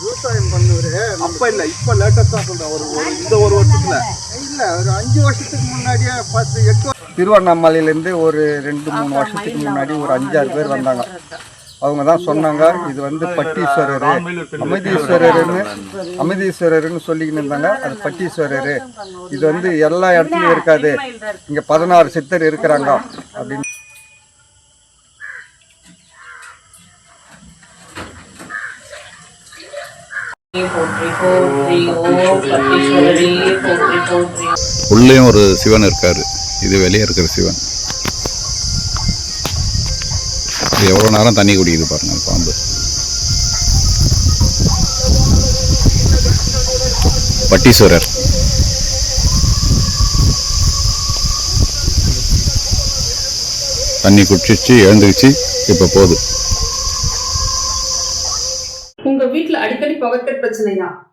விவசாயம் பண்ணுவாரு அப்ப இல்ல இப்ப லேட்டஸ்டா சொல்றேன் ஒரு இந்த ஒரு வருஷத்துல. இல்ல ஒரு அஞ்சு வருஷத்துக்கு முன்னாடியே பத்து எட்டு திருவண்ணாமலையிலேருந்து ஒரு ரெண்டு மூணு வருஷத்துக்கு முன்னாடி ஒரு அஞ்சாறு பேர் வந்தாங்க. அவங்க தான் சொன்னாங்க இது வந்து பட்டீஸ்வரர். அமைதீஸ்வரர்னு அமைதீஸ்வரர்னு சொல்லிக்கிட்டு இருந்தாங்க அது பட்டீஸ்வரர். இது வந்து எல்லா இடத்துலையும் இருக்காது. இங்கே பதினாறு சித்தர் இருக்கிறாங்க. அப்படின்னு போற்றி போற்றி ஓ பட்டீஸ்வரரி போற்றி போற்றி உள்ளேயும் ஒரு சிவன் இருக்காரு. இது வெளியே இருக்கிற சிவன். இது எவ்வளோ நேரம் தண்ணி குடிக்குது பாருங்க பாம்பு. பட்டீஸ்வரர். தண்ணி குடிச்சிச்சு எழுந்துருச்சு இப்போ போகுது.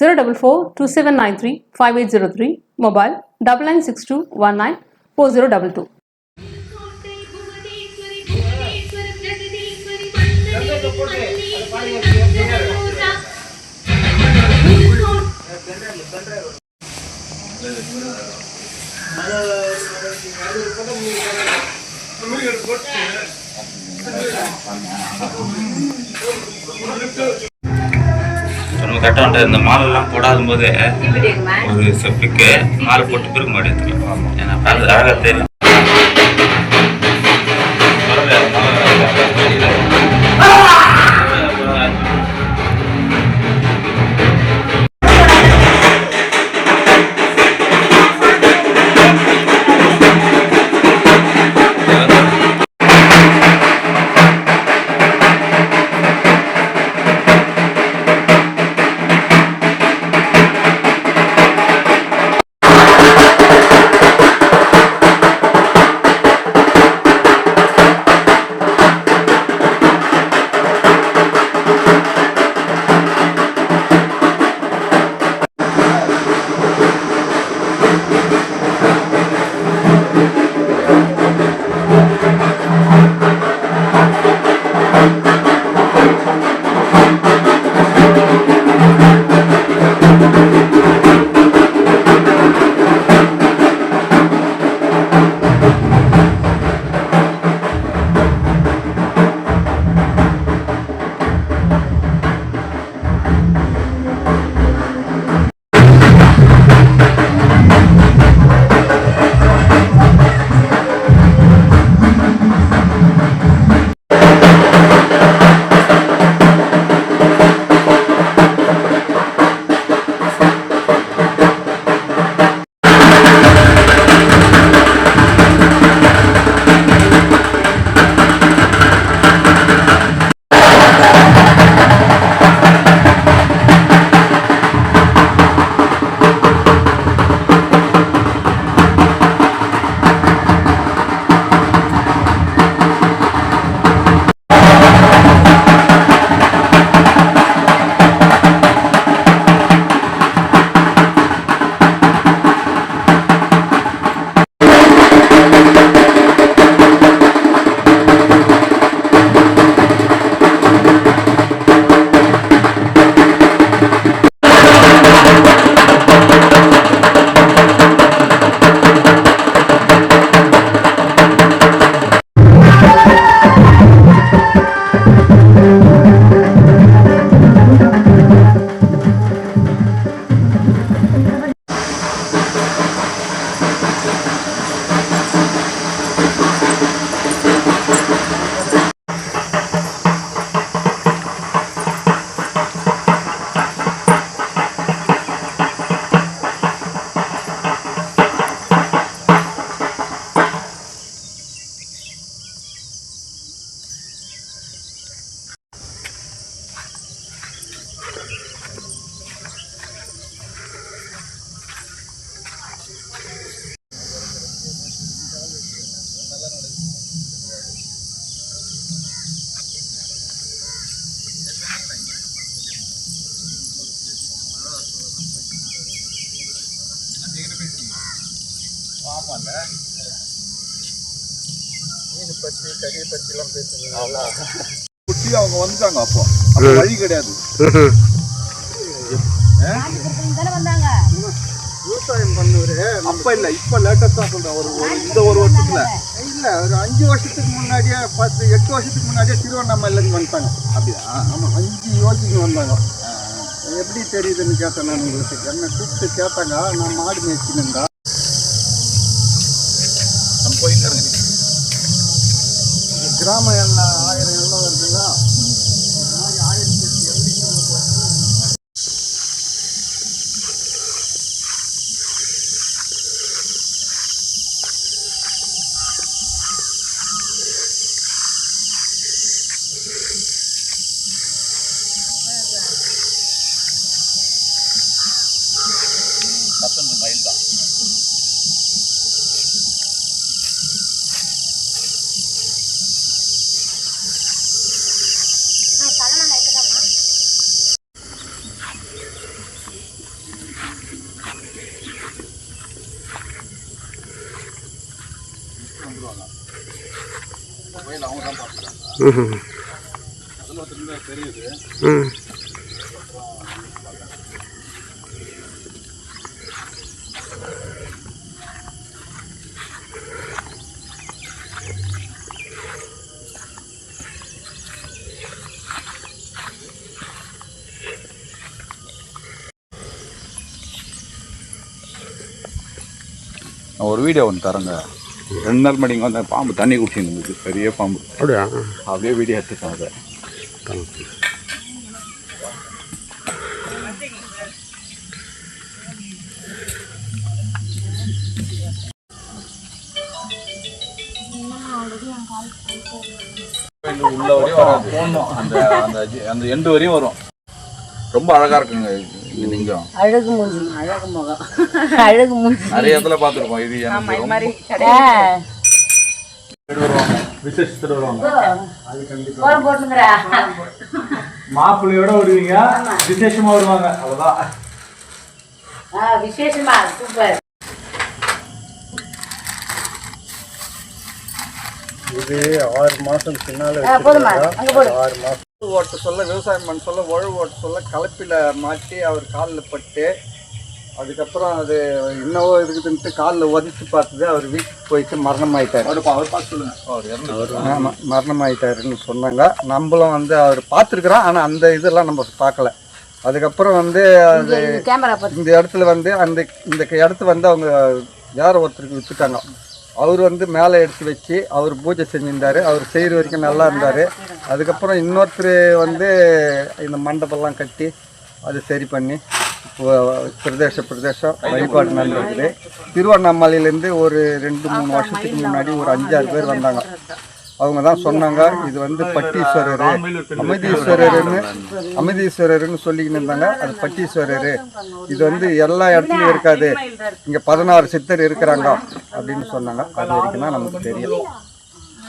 0442793 5803 mobile 9962194022 கரெக்டாக இந்த மாலெல்லாம் போடாத போது ஒரு செப்புக்கு மாலை போட்டு பிறகு மாடி எடுத்துக்கலாம் ஏன்னா அது அழகாக தெரியும். மீன் பற்றி கறியை பற்றிலாம் பேசுங்க குட்டி அவங்க வந்துட்டாங்க அப்போ. அப்போ வழி கிடையாது. விவசாயம் பண்ணவர். அப்ப இல்ல இப்ப லேட்டஸ்டா சொல்றேன். ஒரு ஒரு இந்த ஒரு வருஷத்துல. இல்ல ஒரு அஞ்சு வருஷத்துக்கு முன்னாடியே பத்து எட்டு வருஷத்துக்கு முன்னாடியே திருவண்ணாமலையில இருந்து வந்துட்டாங்க. அப்படியா? ஆமா அஞ்சு யோசிக்கு வந்தாங்க. எப்படி தெரியுதுன்னு கேட்டேன் நான் உங்களுக்கு. என்ன கூப்பிட்டு கேட்டாங்க நான் மாடு மேய்ச்சினுந்தா நம்ம போயிட்டு இருங்க கிராம எல்லாம் ம் நான் ஒரு வீடியோ ஒன்று தரேங்க. ரெண்டு நாள் மணிங்க வந்து பாம்பு தண்ணி குடிச்சின்னு பெரிய பாம்பு. அப்படியா? அப்படியே வீடியோ எடுத்துட்டேன் அதை உள்ள வரையும் போடணும் அந்த அந்த அந்த எண்டு வரையும் வரும். ரொம்ப அழகா இருக்குங்க லிங்கம். அழகு மூஞ்சி. அழகு முகம். அழகு மூஞ்சி. நிறைய இடத்துல பார்த்துருக்கோம் இது எனக்கு ரொம்ப விசேஷத்துல வருவாங்க. போட்டுங்கிறா மாப்பிள்ளையோட வருவீங்க. விசேஷமா வருவாங்க. அவ்வளவுதான். விசேஷமா. சூப்பர். இது ஆறு பின்னால போடு. ஆறு மாசம். ஓட்ட சொல்ல விவசாயம் பண்ண சொல்ல உழவு ஓட்ட சொல்ல கலப்பில மாட்டி அவர் காலில் பட்டு அதுக்கப்புறம் அது என்னவோ இருக்குதுன்ட்டு காலில் உதச்சி பார்த்தது அவர் வீட்டுக்கு போயிட்டு மரணம் ஆயிட்டார் அவர் பார்த்து சொல்லுங்க. அவர் இறந்து ஆமாம் மரணம் ஆயிட்டாருன்னு சொன்னாங்க. நம்மளும் வந்து அவர் பார்த்துருக்குறோம் ஆனால் அந்த இதெல்லாம் நம்ம பார்க்கல. அதுக்கப்புறம் வந்து அது இந்த இடத்துல வந்து அந்த இந்த இடத்த வந்து அவங்க வேற ஒருத்தருக்கு விற்றுட்டாங்க அவர் வந்து மேலே எடுத்து வச்சு அவர் பூஜை செஞ்சிருந்தாரு. அவர் செய்கிற வரைக்கும் நல்லா இருந்தார். அதுக்கப்புறம் இன்னொருத்தர் வந்து இந்த மண்டபம்லாம் கட்டி அது சரி பண்ணி பிரதேச பிரதேசம் வழிபாடு நடந்திருக்குது. திருவண்ணாமலையிலேருந்து ஒரு ரெண்டு மூணு வருஷத்துக்கு முன்னாடி ஒரு அஞ்சாறு பேர் வந்தாங்க. அவங்க தான் சொன்னாங்க இது வந்து பட்டீஸ்வரர். அமைதீஸ்வரர்னு அமைதீஸ்வரர்னு சொல்லிக்கிட்டு இருந்தாங்க அது பட்டீஸ்வரர். இது வந்து எல்லா இடத்துலையும் இருக்காது. இங்கே பதினாறு சித்தர் இருக்கிறாங்க அப்படின்னு சொன்னாங்க. அது வரைக்கும் தான் நமக்கு தெரியும்.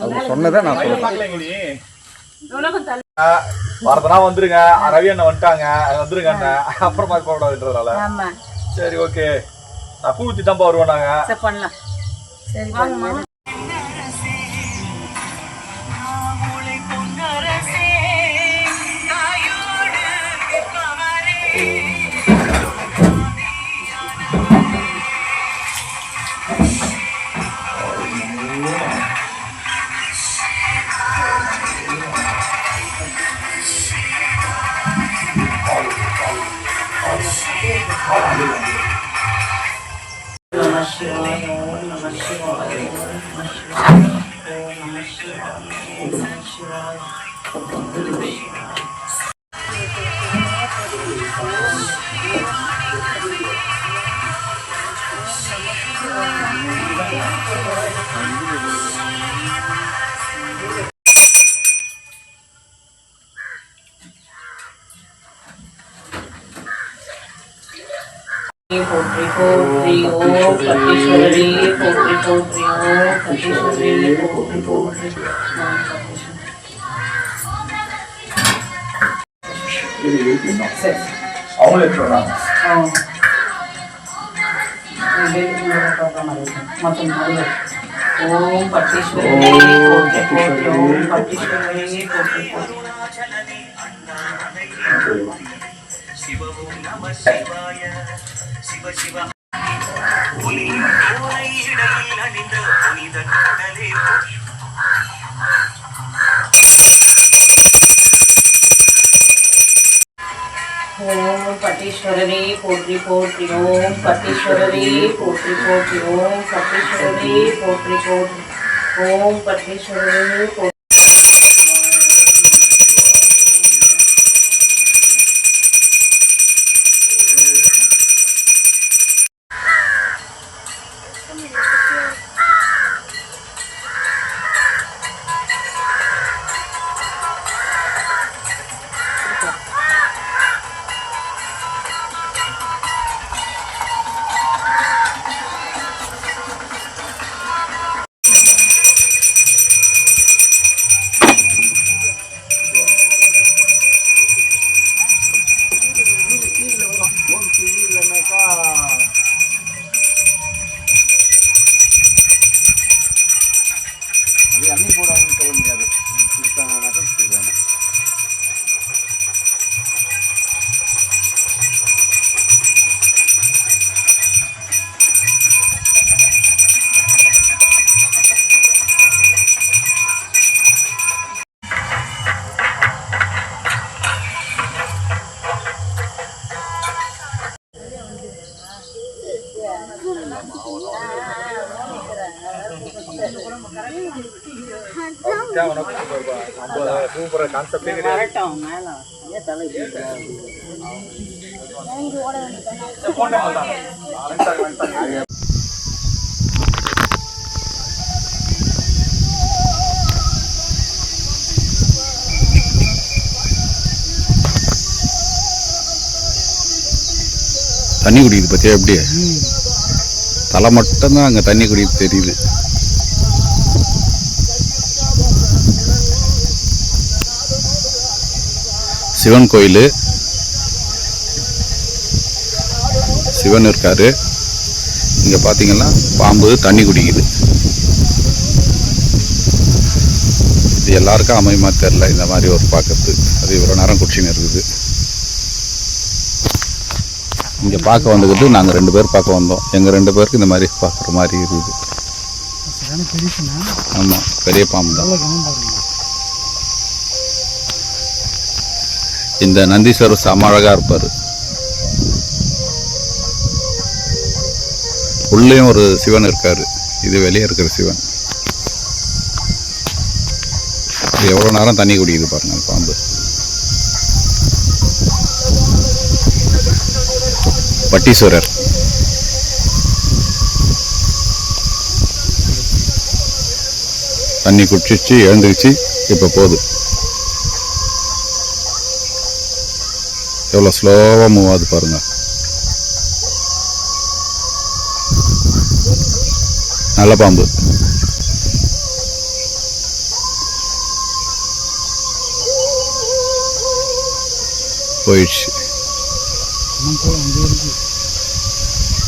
அவங்க சொன்னதை நான் சொல்றேன். வரதுனா வந்துருங்க. ரவி அண்ணன் வந்துட்டாங்க. வந்துருங்க அண்ணன் அப்புறமா போகக்கூடாதுன்றதுனால ஆமா. சரி ஓகே. நான் பூ ஊத்தி தான் வருவோம் நாங்க. சரி பண்ணலாம் சரி வாங்கம்மா போற்றி போற்றி ஓ ஓம் பட்டீஸ்வரரே போற்றி போற்றி ஓம் பட்டீஸ்வரரே போற்றி போற்றி ஓம் பட்டீஸ்வரரே போற்றி போற்றி ஓம் பட்டீஸ்வரரே போற்றி தண்ணி குடிக்குது பத்தியா? எப்படி? தலை மட்டும்தான் அங்கே தண்ணி குடிக்குது தெரியுது. சிவன் கோயில். சிவன் இருக்காரு. இங்கே பார்த்தீங்கன்னா பாம்பு தண்ணி குடிக்குது. இது எல்லாருக்கும் அமையமா தெரில இந்த மாதிரி ஒரு பார்க்கறது அது இவ்வளோ நேரம் குடிச்சின்னு இருக்குது இங்கே பார்க்க வந்துக்கிட்டு நாங்கள் ரெண்டு பேர் பார்க்க வந்தோம். எங்கள் ரெண்டு பேருக்கு இந்த மாதிரி பார்க்குற மாதிரி இருக்குது. ஆமாம் பெரிய பாம்பு தான். இந்த நந்தீஸ்வரர் செம அழகாக இருப்பார். உள்ளேயும் ஒரு சிவன் இருக்காரு. இது வெளியே இருக்கிற சிவன். இது எவ்வளோ நேரம் தண்ணி குடிக்குது பாருங்க பாம்பு. பட்டீஸ்வரர். தண்ணி குடிச்சிச்சு எழுந்துருச்சு இப்போ போகுது. எவ்வளோ ஸ்லோவாக மூவ் ஆகுது பாருங்க நல்ல பாம்பு. போயிடுச்சு.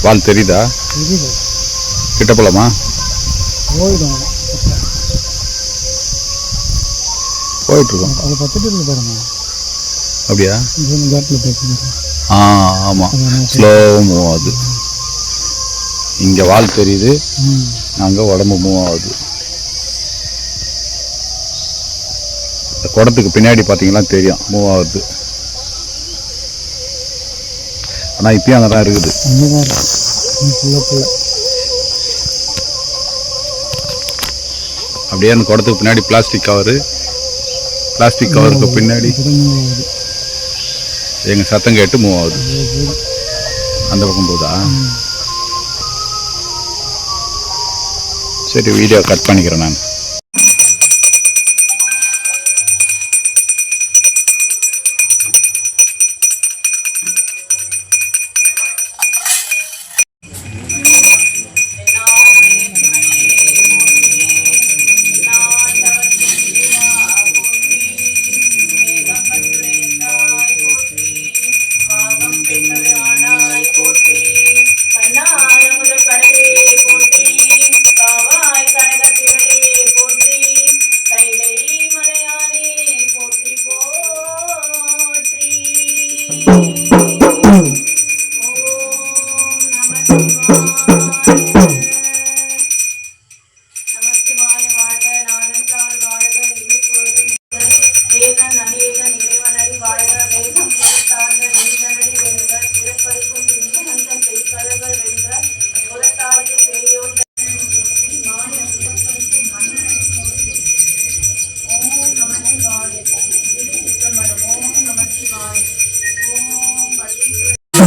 வால் தெரியுதா? கிட்ட போலாமா? போயிட்டு இருக்கோம் அதை பார்த்துட்டு இருந்து பாருங்க அப்படியா? ஆ ஆமாம் ஸ்லோ மூவ் ஆகுது இங்கே வால் தெரியுது. அங்கே உடம்பு மூவ் ஆகுது. இந்த குடத்துக்கு பின்னாடி பார்த்தீங்கன்னா தெரியும். மூவ் ஆகுது. ஆனால் இப்பயும் அங்கே தான் இருக்குது அப்படியே அந்த குடத்துக்கு பின்னாடி பிளாஸ்டிக் கவரு பிளாஸ்டிக் கவருக்கு பின்னாடி எங்கள் சத்தம் கேட்டு மூவ் ஆகுது. அந்த பக்கம் போகுதா? சரி வீடியோ கட் பண்ணிக்கிறேன் நான்.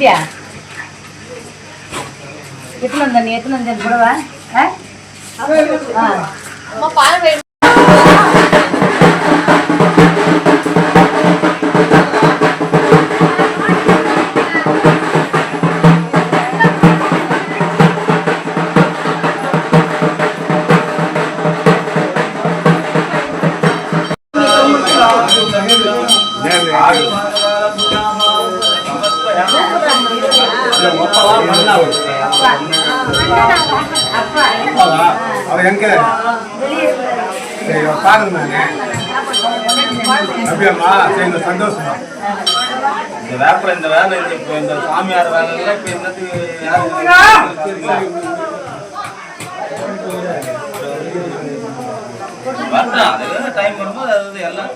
குத்துட்டியா எத்தனை வந்த நீ எத்தனை வந்த புடவை ஆ ஆ அவன் எங்க? சரி பாருங்க. அப்படியாம்மா? சரி இந்த சந்தோஷமா? இந்த வேப்பில இந்த வேலை இப்போ இந்த சாமியார் வேலை எல்லாம் இப்போ என்னத்துக்கு யாரு வரட்டும் அது டைம் வரும்போது அது எல்லாம்